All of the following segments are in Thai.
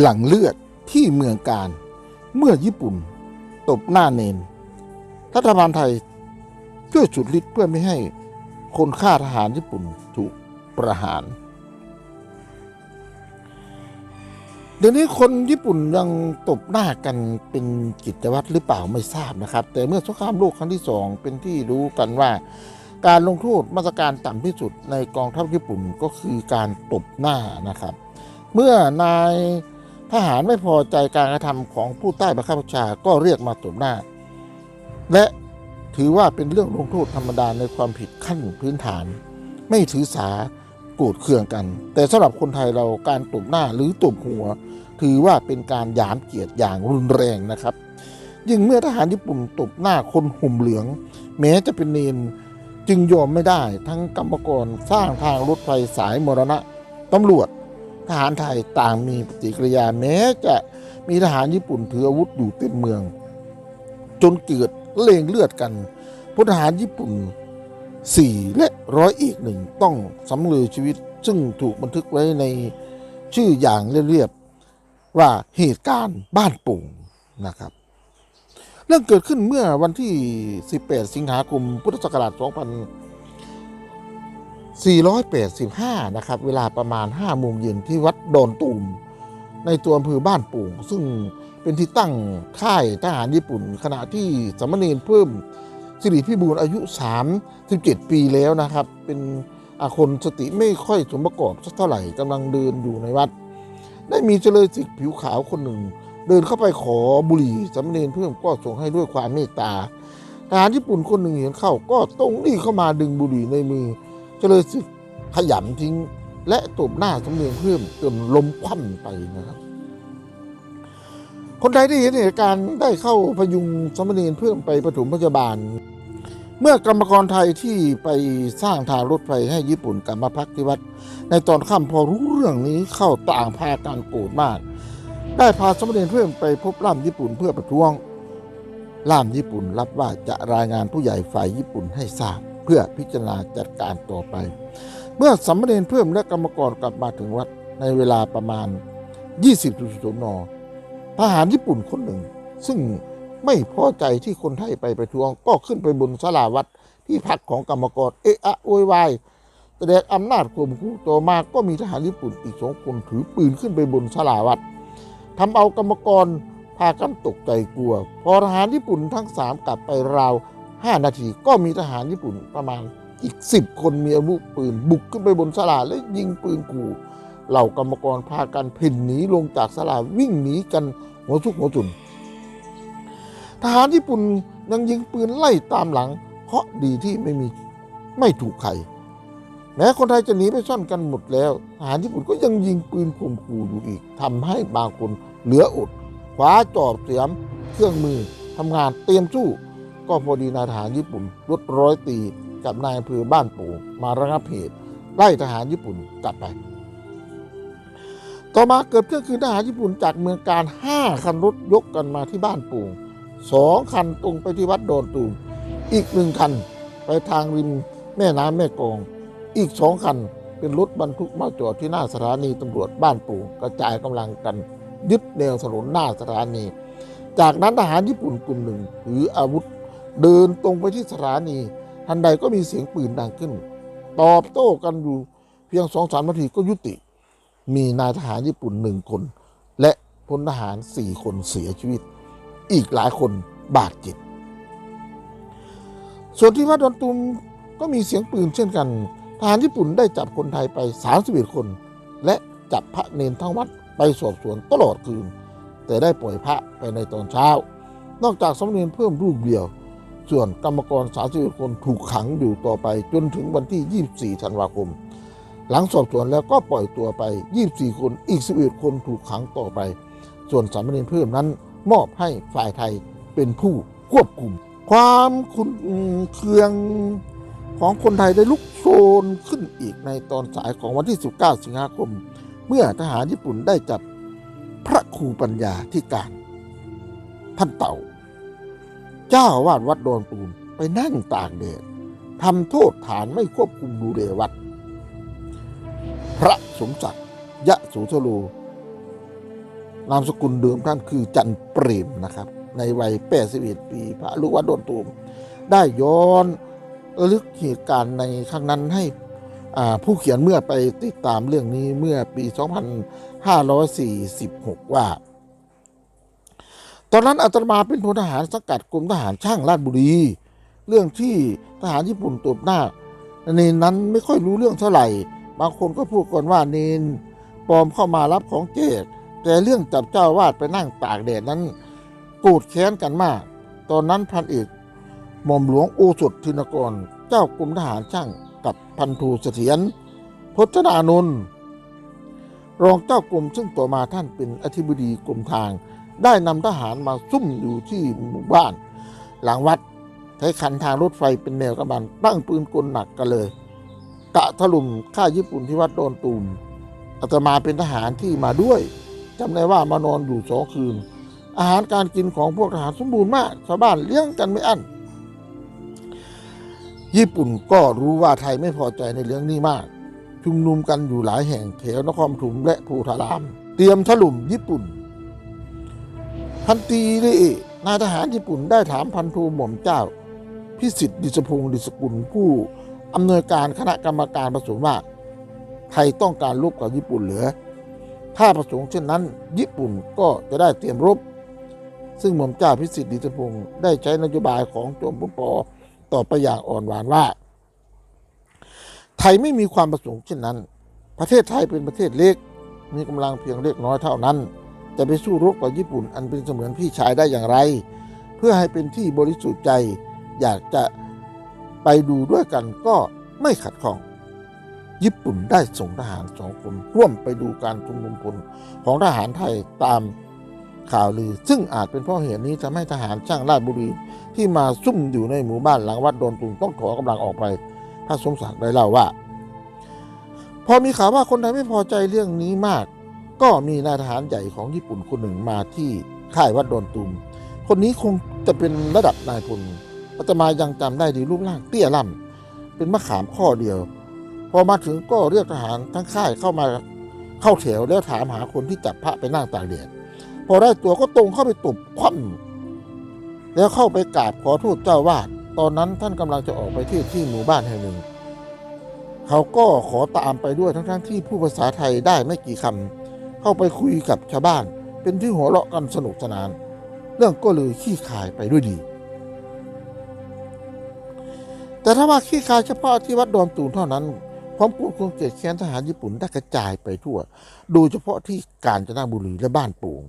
หลังเลือดที่เมืองการ เมื่อญี่ปุ่น ตบหน้าเนน รัฐบาลไทยช่วยสุดฤทธิ์เพื่อไม่ให้คนฆ่าทหารญี่ปุ่นถูกประหาร เดี๋ยวนี้คนญี่ปุ่นยังตบหน้ากันเป็นกิจวัตรหรือเปล่าไม่ทราบนะครับ แต่เมื่อสงครามโลกครั้งที่สองเป็นที่รู้กันว่า การลงโทษมาตรการต่ำที่สุดในกองทัพญี่ปุ่นก็คือการตบหน้านะครับ เมื่อนาย ทหารไม่พอใจการกระทำของผู้ใต้บังคับบัญชาก็เรียกมาตบหน้า และถือว่าเป็นเรื่องลงโทษธรรมดาในความผิดขั้นพื้นฐาน ไม่ถือสาโกรธเคืองกัน แต่สำหรับคนไทยเราการตบหน้าหรือตบหัว ถือว่าเป็นการหยามเกียรติอย่างรุนแรงนะครับ ยิ่งเมื่อทหารญี่ปุ่นตบหน้าคนห่มเหลือง แม้จะเป็นเนนจึงยอมไม่ได้ทั้งกรรมกรสร้างทางรถไฟสายมรณะตำรวจ ทหารไทยต่างมีปฏิกิริยาแม้จะมีทหารญี่ปุ่นถืออาวุธอยู่เต็มเมือง จนเกิดเลงเลือดกันพลทหารญี่ปุ่นสี่และร้อยอีกหนึ่งต้องสำเร็จชีวิตซึ่งถูกบันทึกไว้ในชื่ออย่างเรียบๆว่าเหตุการณ์บ้านโป่งนะครับ เรื่องเกิดขึ้นเมื่อวันที่ 18 สิงหาคมพุทธศักราช 485 นะครับ เวลาประมาณ 5 โมงเย็นที่วัดโดนตูมในตัวอำเภอบ้านโป่ง ซึ่งเป็นที่ตั้งค่ายทหารญี่ปุ่น ขณะที่สมเณรเพิ่มสิริพิบูลอายุ 37 ปีแล้วนะครับ เป็นอาคนสติไม่ค่อยสมประกอบสักเท่าไหร่กำลังเดินอยู่ในวัด ได้มีเจริญสิกผิวขาวคนหนึ่ง เดินเข้าไปขอบุหรี่สมเณรเพิ่มก็ส่งให้ด้วยความเมตตาทหารญี่ปุ่นคนหนึ่งเห็นเข้าก็ตรงนี้เข้ามาดึงบุหรี่ในมือ เจริญสิกขยำทิ้ง และตบหน้าสมเณรเพิ่มจนล้มคว่ำไปนะครับ คนไทยที่เห็นเหตุการณ์ได้เข้าพยุงสมเณรเพิ่มไปปฐมพยาบาล เมื่อกรรมกรไทยที่ไปสร้างทางรถไฟให้ญี่ปุ่นกลับมาพักที่วัด ในตอนค่ำพอรู้เรื่องนี้เข้าต่างพาการโกรธมาก ได้พาสมเด็จเพิ่มไปพบล่ามญี่ปุ่นเพื่อประท้วงล่ามญี่ปุ่นรับว่าจะรายงานผู้ใหญ่ฝ่ายญี่ปุ่นให้ทราบ เพื่อพิจารณาจัดการต่อไป เมื่อสมเด็จเพิ่มและกรรมกรกลับมาถึงวัดในเวลาประมาณ 20จุดนทหารญี่ปุ่นคนหนึ่ง ซึ่งไม่พอใจที่คนไทยไปประท้วง ก็ขึ้นไปบนศาลาวัดที่พักของกรรมกรเอะอะโวยวายแสดงอำนาจข่มขู่ต่อมาก็มีทหารญี่ปุ่นอีกสองคนถือปืนขึ้นไปบนศาลาวัดทำเอากรรมกรพากันตกใจกลัว พอทหารญี่ปุ่นทั้งสามกลับไปราว ห้านาที ก็มีทหารญี่ปุ่นประมาณอีกสิบคนมีอาวุธปืน บุกขึ้นไปบนศาลาและยิงปืนขู่เหล่ากรรมกรพากันเพ่นหนีลงจากศาลาวิ่งหนีกันหัวทุกหัวจุนทหารญี่ปุ่นยังยิงปืนไล่ตามหลัง เพราะดีที่ไม่มีไม่ถูกใครแม้คนไทยจะหนีไปซ่อนกันหมดแล้วทหารญี่ปุ่นก็ยังยิงปืนข่มขู่อยู่อีกทำให้บางคนเหลืออดคว้าจอบเสียมเครื่องมือทำงานเตรียมสู้ ก็พอดีนายทหารญี่ปุ่นรถร้อยตีกับนายอำเภอบ้านป่มาระงับเหตุไล่ทหารญี่ปุ่นกลับไป ต่อมาเกิดเรื่องคือทหารญี่ปุ่นจากเมืองการห้าคันรถยกกันมาที่บ้านป่งสองคันตรงไปที่วัดโดนตูมอีกหนึ่งคันไปทางริมแม่น้ำแม่กอง อีกสองคันเป็นรถบรรทุกมาจอดที่หน้าสถานีตำรวจบ้านปู่กระจายกำลังกันยึดแนวถนนหน้าสถานี จากนั้นทหารญี่ปุ่นกลุ่มหนึ่งถืออาวุธ เดินตรงไปที่สถานี ทันใดก็มีเสียงปืนดังขึ้น ตอบโต้กันอยู่เพียงสองสามนาทีก็ยุติ มีนายทหารญี่ปุ่นหนึ่งคน และพลทหารสี่คนเสียชีวิต อีกหลายคนบาดเจ็บ ส่วนที่วัดดอนตุมก็มีเสียงปืนเช่นกัน ทหารญี่ปุ่นได้จับคนไทยไป31คน และจับพระเนนทั้งวัดไปสอบสวนตลอดคืน แต่ได้ปล่อยพระไปในตอนเช้า นอกจากสมเณรเพิ่มรูปเดียว ส่วนกรรมกร31คนถูกขังอยู่ต่อไปจนถึงวันที่ 24 ธันวาคม หลังสอบสวนแล้วก็ปล่อยตัวไป 24 คนอีก 11 คนถูกขังต่อไป ส่วนสามเณรเพิ่มนั้นมอบให้ฝ่ายไทยเป็นผู้ควบคุม ความคุนเคืองของคนไทยได้ลุกโชนขึ้นอีกในตอนสายของวันที่ 19 สิงหาคม เมื่อทหารญี่ปุ่นได้จับพระครูปัญญาที่การท่านเต่า เจ้าวาดวัดดอนตูมไปนั่งต่ากแดดทำโทษฐานไม่ควบคุมดูแลวัด พระสมศักดิ์ยะโสธโลนามสกุลเดิมท่านคือจันเปรมนะครับ ในวัย81ปี พระลูกวัดโดนตูมได้ย้อนระลึกเหตุการณ์ในครั้งนั้นให้ผู้เขียนเมื่อไปติดตามเรื่องนี้เมื่อปี 2546 ว่า ตอนนั้นอาตมาเป็นพลทหารสังกัดกรมทหารช่างราชบุรี เรื่องที่ทหารญี่ปุ่นตบหน้าเนนนั้นไม่ค่อยรู้เรื่องเท่าไหร่ บางคนก็พูดกันว่าเนนปลอมเข้ามารับของเจดแต่เรื่องจับเจ้าวาดไปนั่งตากแดดนั้นโกรธแค้นกันมาก ตอนนั้นพันเอกหม่อมหลวงโอสถธินกร เจ้ากรมทหารช่างกับพันทูเสถียรพจนานนท์รองเจ้ากรมซึ่งต่อมาท่านเป็นอธิบดีกรมทาง ได้นำทหารมาซุ่มอยู่ที่หมู่บ้าน หลังวัดใช้คันทางรถไฟเป็นแนวกำบันตั้งปืนกลหนักกันเลย กะถล่มฆ่าญี่ปุ่นที่วัดโดนตูมอาตมาเป็นทหารที่มาด้วยจำได้ว่ามานอนอยู่สองคืน อาหารการกินของพวกทหารสมบูรณ์มากชาวบ้านเลี้ยงกันไม่อั้นญี่ปุ่นก็รู้ว่าไทยไม่พอใจในเรื่องนี้มาก ชุมนุมกันอยู่หลายแห่งแถวนครปฐมและภูทาราม เตรียมถล่มญี่ปุ่น พันตรีนี่นายทหารญี่ปุ่นได้ถามพันทูหม่อมเจ้า พิสิทธิ์ดิษพงศ์ดิษกุลผู้อำนวยการคณะกรรมการประสงค์ว่าไทยต้องการรบกับญี่ปุ่นเหรือ ถ้าประสงค์เช่นนั้น ญี่ปุ่นก็จะได้เตรียมรบ ซึ่งหม่อมเจ้าพิสิทธิ์ดิษพงศ์ได้ใช้นโยบายของจอมพลปอต่อไปอย่างอ่อนหวานว่า ไทยไม่มีความประสงค์เช่นนั้น ประเทศไทยเป็นประเทศเล็ก มีกำลังเพียงเล็กน้อยเท่านั้น จะไปสู้รบกับญี่ปุ่นอันเป็นเสมือนพี่ชายได้อย่างไร เพื่อให้เป็นที่บริสุทธิ์ใจ อยากจะไปดูด้วยกันก็ไม่ขัดข้อง ญี่ปุ่นได้ส่งทหารสองคนร่วมไปดูการชุมนุมพลของทหารไทยตามข่าวลือ ซึ่งอาจเป็นเพราะเหตุนี้ทำให้ทหารช่างราชบุรีที่มาซุ่มอยู่ในหมู่บ้านหลังวัดโดนตุงต้องถอนกำลังออกไปพระสมศักดิ์ได้เล่าว่า พอมีข่าวว่าคนไทยไม่พอใจเรื่องนี้มาก ก็มีนายทหารใหญ่ของญี่ปุ่นคนหนึ่งมาที่ค่ายวัดโดนตุม คนนี้คงจะเป็นระดับนายพลอาตมายังจำได้ดีรูปร่างเตี้ยล่ำเป็นมะขามข้อเดียว พอมาถึงก็เรียกทหารทั้งค่ายเข้ามาเข้าแถวแล้วถามหาคนที่จับพระไปนั่งตากแดดพอได้ตัวก็ตรงเข้าไปตุบคว่ำแล้วเข้าไปกราบขอโทษเจ้าวาดตอนนั้นท่านกำลังจะออกไปที่ที่หมู่บ้านแห่งหนึ่ง เขาก็ขอตามไปด้วยทั้งๆที่ผู้ภาษาไทยได้ไม่กี่คำ เข้าไปคุยกับชาวบ้าน เป็นที่หัวเราะกันสนุกสนาน เรื่องก็เลยขี้ขายไปด้วยดี แต่ถ้าว่าขี้คายเฉพาะที่วัดดอนตูนเท่านั้นพร้อมพูดคงเกลียดแค้นทหารญี่ปุ่นได้กระจายไปทั่ว โดยเฉพาะที่กาญจนบุรีและบ้านโป่ง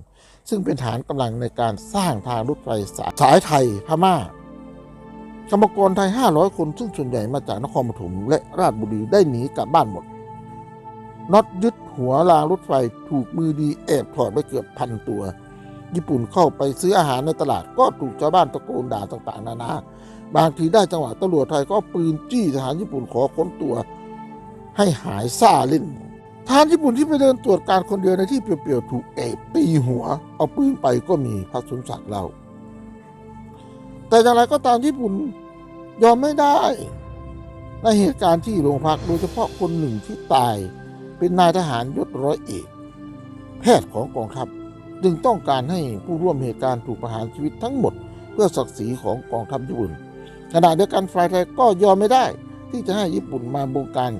ซึ่งเป็นฐานกำลังในการสร้างทางรถไฟสายไทยพม่ากรรมกรไทย 500 คน ซึ่งส่วนใหญ่มาจากนครปฐมและราชบุรีได้หนีกลับบ้านหมด น็อตยึดหัวรางรถไฟถูกมือดีแอบถอดไปเกือบพันตัว ญี่ปุ่นเข้าไปซื้ออาหารในตลาดก็ถูกชาวบ้านตะโกนด่าต่างๆ นานา บางทีได้จังหวะตำรวจไทยก็ปืนจี้ทหารญี่ปุ่นขอค้นตัว ให้หายซ่าเล่นทหารญี่ปุ่นที่ไปเดินตรวจการคนเดียวในที่เปลี่ยวๆถูกเอบตีหัว เอาปืนไปก็มีพระสมศักดิ์เล่าแต่อย่างไรก็ตามญี่ปุ่นยอมไม่ได้ ในเหตุการณ์ที่โรงพักโดยเฉพาะคนหนึ่งที่ตาย เป็นนายทหารยศร้อยเอก แพทย์ของกองทัพจึงต้องการให้ผู้ร่วมเหตุการณ์ถูกประหารชีวิตทั้งหมด เพื่อศักดิ์ศรีของกองทัพญี่ปุ่นขณะเดียวกันฝ่ายไทยก็ยอมไม่ได้ ที่จะให้ญี่ปุ่นมาบงการ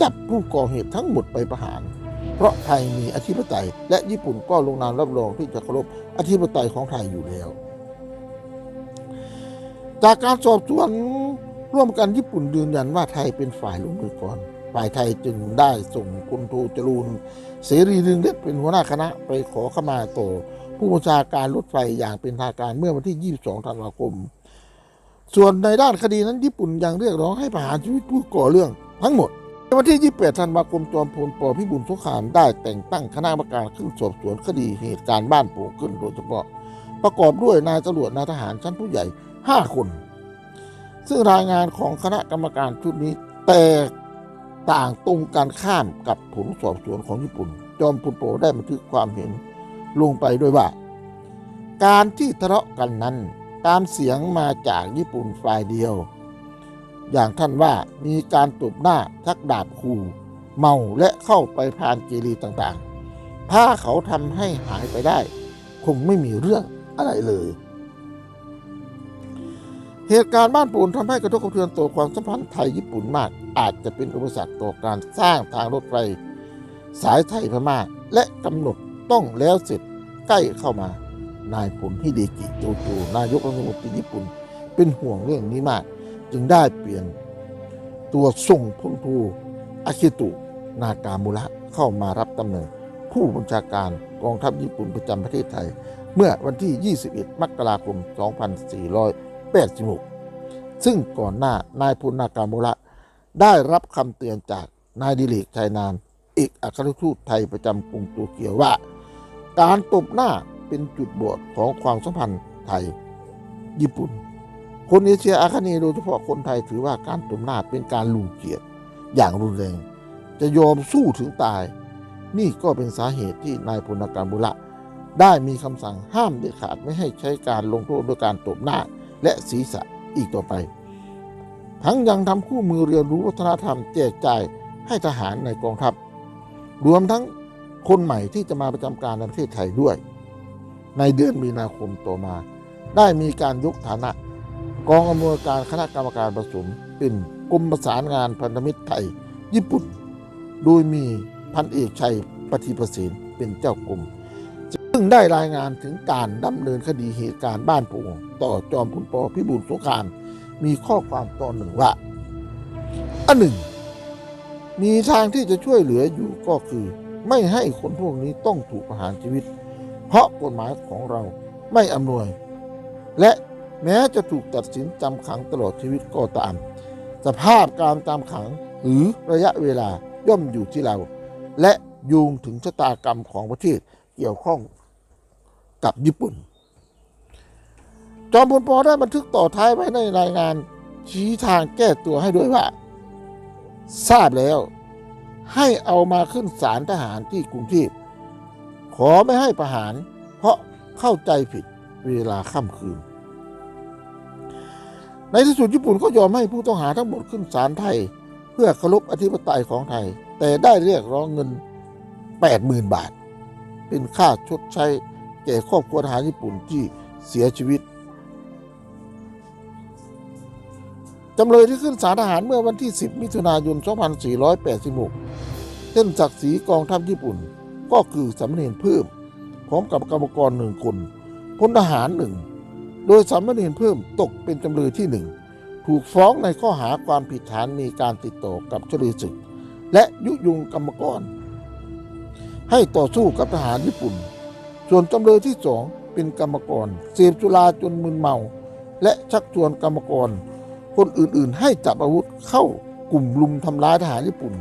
จับผู้ก่อเหตุทั้งหมดไปประหาร เพราะไทยมีอธิปไตย และญี่ปุ่นก็ลงนามรับรองที่จะเคารพอธิปไตยของไทยอยู่แล้ว จากการสอบสวนร่วมกันญี่ปุ่นยืนยันว่าไทยเป็นฝ่ายลงมือก่อน ฝ่ายไทยจึงได้ส่งคุณโทจรูนเสรีรึงเด็ดเป็นหัวหน้าคณะไปขอขมาต่อผู้บัญชาการรถไฟอย่างเป็นทางการเมื่อวันที่ 22 ธันวาคม ส่วนในด้านคดีนั้นญี่ปุ่นยังเรียกร้องให้ประหารชีวิตผู้ก่อเรื่องทั้งหมดในวันที่ 28 ธันวาคม จอมพลปพิบูลสงครามได้แต่งตั้งคณะกรรมการขึ้นสอบสวนคดีเหตุการณ์บ้านโป่งขึ้นโดยเฉพาะ ประกอบด้วยนายตำรวจนายทหารชั้นผู้ใหญ่ 5 คน ซึ่งรายงานของคณะกรรมการชุดนี้ แตก ต่างตรงกันข้ามกับผลสอบสวนของญี่ปุ่น จอมพลโปได้บันทึกความเห็นลงไปด้วยว่า การที่ทะเลาะกันนั้น ตามเสียงมาจากญี่ปุ่นฝ่ายเดียว อย่างท่านว่ามีการตบหน้าชักดาบขู่เมาและเข้าไปพานเกรีต่างๆ ถ้าเขาทำให้หายไปได้ คงไม่มีเรื่องอะไรเลย เหตุการณ์บ้านปูนทำให้กระทบกระเทือนต่อความสัมพันธ์ไทยญี่ปุ่นมาก อาจจะเป็นอุปสรรคต่อการสร้างทางรถไฟสายไทยพม่าและกำหนดต้องแล้วเสร็จใกล้เข้ามานายพลฮิเดกิโจโจนายกรัฐมนตรีญี่ปุ่น เป็นห่วงเรื่องนี้มาก จึงได้เปลี่ยนตัวส่งพลทูอาคิตุนากามุระเข้ามารับตำแหน่งผู้บัญชาการกองทัพญี่ปุ่นประจำประเทศไทย เมื่อวันที่ 21 มกราคม 2486 ซึ่งก่อนหน้านายพลนากามุระ ได้รับคำเตือนจากนายดิเลกชัยนานเอกอัครรทูตไทยประจำกรุงโตเกียวว่า การตบหน้าเป็นจุดบอดของความสัมพันธ์ไทย ญี่ปุ่น คนเอเชียอาคเนย์โดยเฉพาะคนไทยถือว่าการตบหน้าเป็นการลูเกียรติอย่างรุนแรง จะยอมสู้ถึงตาย นี่ก็เป็นสาเหตุที่นายพลนากาบุระได้มีคำสั่งห้ามเด็ดขาดไม่ให้ใช้การลงโทษด้วยการตบหน้าและศีรษะอีกต่อไป ทั้งยังทำคู่มือเรียนรู้วัฒนธรรมแจกจ่ายให้ทหารในกองทัพ รวมทั้งคนใหม่ที่จะมาประจำการในประเทศไทยด้วย ในเดือนมีนาคมต่อมา ได้มีการยกฐานะ กองอำนวยการคณะกรรมการผสมเป็นกรมประสานงานพันธมิตรไทย ญี่ปุ่น โดยมีพันเอกชัยปฏิประสิทธิ์เป็นเจ้ากรมซึ่งได้รายงานถึงการดำเนินคดีเหตุการณ์บ้านโป่งต่อจอมพลปพิบูลสงคราม มีข้อความตอนหนึ่งว่าอันหนึ่ง มีทางที่จะช่วยเหลืออยู่ก็คือ ไม่ให้คนพวกนี้ต้องถูกประหารชีวิต เพราะกฎหมายของเราไม่อำนวย และแม้จะถูกตัดสินจำขังตลอดชีวิตก็ตาม สภาพการจำขังหรือระยะเวลาย่อมอยู่ที่เรา และโยูงถึงชะตากรรมของประเทศเกี่ยวข้องกับญี่ปุ่น จอมพลปอได้บันทึกต่อท้ายไว้ในรายงาน ชี้ทางแก้ตัวให้ด้วยว่า ทราบแล้ว ให้เอามาขึ้นศาลทหารที่กรุงเทพขอไม่ให้ประหาร เพราะเข้าใจผิดเวลาค่ำคืน ในที่สุดญี่ปุ่นก็ยอมให้ผู้ต้องหาทั้งหมดขึ้นศาลไทย เพื่อเคารพอธิปไตยของไทย แต่ได้เรียกร้องเงิน 80,000 บาท เป็นค่าชดใช้แก่ครอบครัวทหารญี่ปุ่นที่เสียชีวิต จำเลยที่ขึ้นศาลทหารเมื่อวันที่ 10 มิถุนายน 2486 เส้นศักดิ์ศรีกองทัพญี่ปุ่น ก็คือสามเณรเพิ่ม พร้อมกับกรรมกรหนึ่งคนพลทหารหนึ่ง โดยสามเณรเพิ่มตกเป็นจำเลยที่หนึ่ง ถูกฟ้องในข้อหาความผิดฐานมีการติดต่อกับเฉลยศึก และยุยงกรรมกร ให้ต่อสู้กับทหารญี่ปุ่น ส่วนจำเลยที่สองเป็นกรรมกรเสพจุราจนมึนเมา และชักชวนกรรมกร คนอื่นๆ ให้จับอาวุธเข้ากลุ่มลุมทำร้ายทหารญี่ปุ่น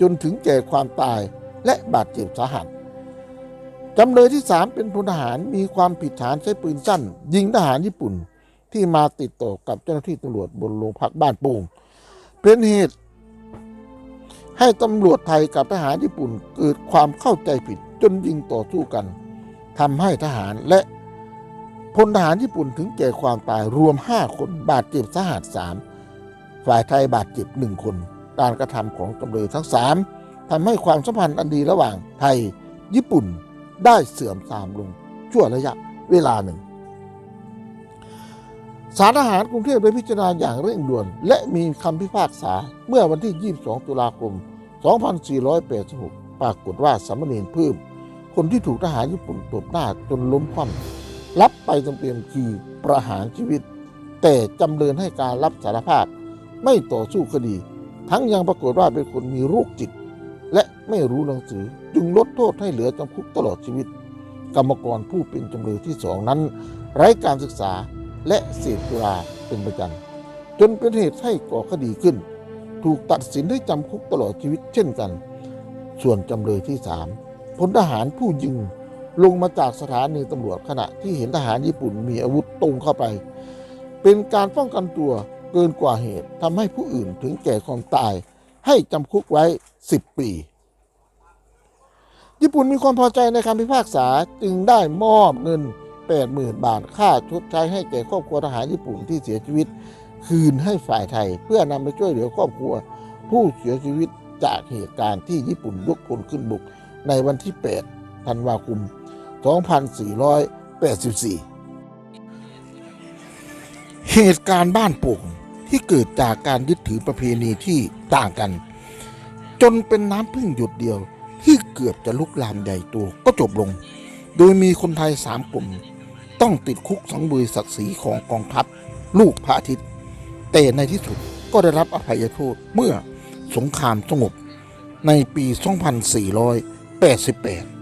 จนถึงแก่ความตายและบาดเจ็บสาหัสจำเลยที่สามเป็นพลทหารมีความผิดฐานใช้ปืนสั้น ยิงทหารญี่ปุ่นที่มาติดต่อกับเจ้าหน้าที่ตำรวจบนโรงพักบ้านโป่งเป็นเหตุ ให้ตำรวจไทยกับทหารญี่ปุ่นเกิดความเข้าใจผิดจนยิงต่อสู้กันทำให้ทหารและ พลทหารญี่ปุ่นถึงแก่ความตายรวม 5 คนบาดเจ็บสาหัส3ฝ่ายไทยบาดเจ็บหนึ่งคน การกระทำของจำเลยทั้ง 3ทำให้ความสัมพันธ์อันดีระหว่างไทย ญี่ปุ่นได้เสื่อมทรามลงชั่วระยะเวลาหนึ่งสารทหารกรุงเทพได้พิจารณาอย่างเร่งด่วน และมีคำพิพากษาเมื่อวันที่ 22 ตุลาคม 2486 ปรากฏว่าสามเณรเพิ่มคนที่ถูกทหารญี่ปุ่นตบหน้าจนล้มคว่ำ รับไปเต็มๆคือประหารชีวิต แต่จำเลยให้การรับสารภาพ ไม่ต่อสู้คดี ทั้งยังปรากฏว่าเป็นคนมีโรคจิต และไม่รู้หนังสือจึงลดโทษให้เหลือจำคุกตลอดชีวิต กรรมกรผู้เป็นจำเลยที่สองนั้น ไร้การศึกษาและเสพสุราเป็นประจำจนเป็นเหตุให้ก่อคดีขึ้น ถูกตัดสินให้จำคุกตลอดชีวิตเช่นกัน ส่วนจำเลยที่สามพลทหารผู้ยิง ลงมาจากสถานีตำรวจขณะที่เห็นทหารญี่ปุ่นมีอาวุธตรงเข้าไป เป็นการป้องกันตัวเกินกว่าเหตุทำให้ผู้อื่นถึงแก่ความตาย ให้จำคุกไว้ 10 ปี ญี่ปุ่นมีความพอใจในคำพิพากษาจึงได้มอบเงิน 80,000 บาทค่าชดใช้ให้แก่ครอบครัวทหารญี่ปุ่นที่เสียชีวิต คืนให้ฝ่ายไทย เพื่อนำไปช่วยเหลือครอบครัว ผู้เสียชีวิตจากเหตุการณ์ที่ญี่ปุ่นยกพลขึ้นบุกในวันที่ 8 ธันวาคม 2484 เหตุการณ์บ้านโป่งที่เกิดจากการยึดถือประเพณีที่ต่างกัน จนเป็นน้ำพึ่งหยดเดียวที่เกือบจะลุกลามใหญ่โตก็จบลง โดยมีคนไทยสามกลุ่ม ต้องติดคุกสังเวยศักดิ์ศรีของกองทัพ ลูกพระอาทิตย์ แต่ในที่สุดก็ได้รับอภัยโทษเมื่อสงครามสงบในปี 2488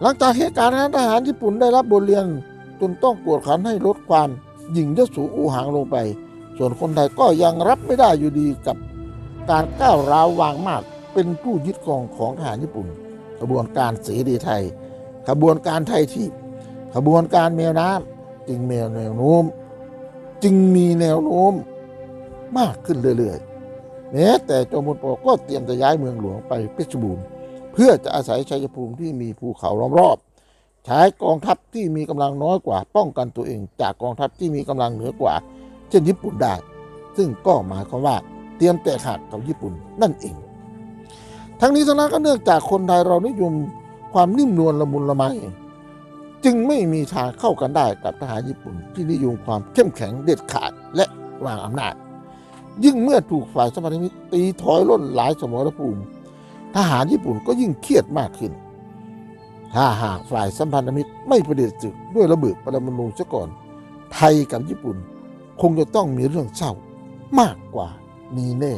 หลังจากเหตุการณ์นั้นทหารญี่ปุ่นได้รับบทเรียนจนต้องกวดขันให้ลดความหยิ่งยโสอูหางลงไป ส่วนคนไทยก็ยังรับไม่ได้อยู่ดีกับการก้าวร้าววางมากเป็นผู้ยึดครองของทหารญี่ปุ่นกระบวนการเสรีไทยขบวนการไทยที่ขบวนการแมวน้ำจึงแมวแนวโน้ม จึงมีแนวโน้มมากขึ้นเรื่อยๆแม้แต่จอมพลปก็เตรียมจะย้ายเมืองหลวงไปเพชรบูรณ์ พื่อจะอาศัยชัยภูมิที่มีภูเขาล้อมรอบ ใช้กองทัพที่มีกำลังน้อยกว่าป้องกันตัวเอง จากกองทัพที่มีกำลังเหนือกว่า เช่นญี่ปุ่นได้ ซึ่งก็หมายความว่าเตรียมแตกหักกับญี่ปุ่นนั่นเอง ทั้งนี้ทั้งนั้นก็เนื่องจากคนไทยเรานิยมความนิ่มนวลละมุนละไมจึงไม่มีทางเข้ากันได้กับทหารญี่ปุ่น ที่นิยมความเข้มแข็งเด็ดขาดและวางอำนาจ ยิ่งเมื่อถูกฝ่ายสมพันธมิตรตีถอยล่นหลายสมรภูมิ ทหารญี่ปุ่นก็ยิ่งเครียดมากขึ้น ถ้าหากฝ่ายสัมพันธมิตรไม่ประเด็จศึกด้วยระเบิดปรมาณูซะก่อน ไทยกับญี่ปุ่น คงจะต้องมีเรื่องเศร้ามากกว่านี้แน่